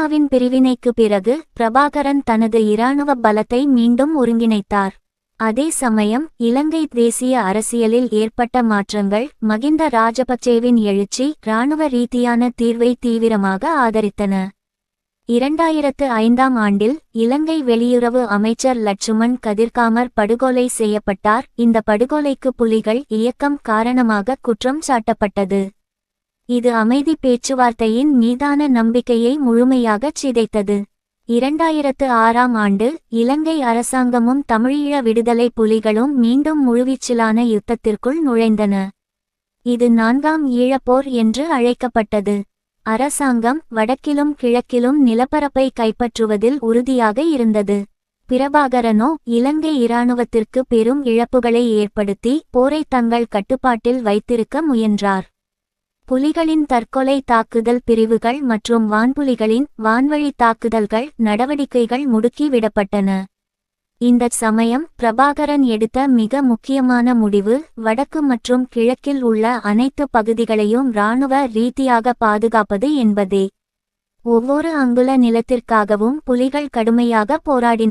சீனாவின் பிரிவினைக்கு பிறகு பிரபாகரன் தனது இராணுவ பலத்தை மீண்டும் ஒருங்கிணைத்தார். அதே சமயம் இலங்கை தேசிய அரசியலில் ஏற்பட்ட மாற்றங்கள் மகிந்த ராஜபக்சேவின் எழுச்சி இராணுவ ரீதியான தீர்வை தீவிரமாக ஆதரித்தன. இரண்டாயிரத்து ஐந்தாம் ஆண்டில் இலங்கை வெளியுறவு அமைச்சர் லட்சுமண் கதிர்காமர் படுகொலை செய்யப்பட்டார். இந்த படுகொலைக்கு புலிகள் இயக்கம் காரணமாக குற்றம் சாட்டப்பட்டது. இது அமைதி பேச்சுவார்த்தையின் மீதான நம்பிக்கையை முழுமையாகச் சிதைத்தது. இரண்டாயிரத்து ஆறாம் ஆண்டு இலங்கை அரசாங்கமும் தமிழீழ விடுதலை புலிகளும் மீண்டும் முழுவீச்சிலான யுத்தத்திற்குள் நுழைந்தன. இது நான்காம் ஈழப்போர் என்று அழைக்கப்பட்டது. அரசாங்கம் வடக்கிலும் கிழக்கிலும் நிலப்பரப்பை கைப்பற்றுவதில் உறுதியாக இருந்தது. பிரபாகரனோ இலங்கை இராணுவத்திற்கு பெரும் இழப்புகளை ஏற்படுத்தி போரை தங்கள் கட்டுப்பாட்டில் வைத்திருக்க முயன்றார். புலிகளின் தற்கொலை தாக்குதல் பிரிவுகள் மற்றும் வான்புலிகளின் வான்வழி தாக்குதல்கள் நடவடிக்கைகள் முடுக்கிவிடப்பட்டன இந்த சமயம் பிரபாகரன் எடுத்த மிக முக்கியமான முடிவு வடக்கு மற்றும் கிழக்கில் உள்ள அனைத்து பகுதிகளையும் இராணுவ ரீதியாக பாதுகாப்பது என்பதே. ஒவ்வொரு அங்குல நிலத்திற்காகவும் புலிகள் கடுமையாக போராடின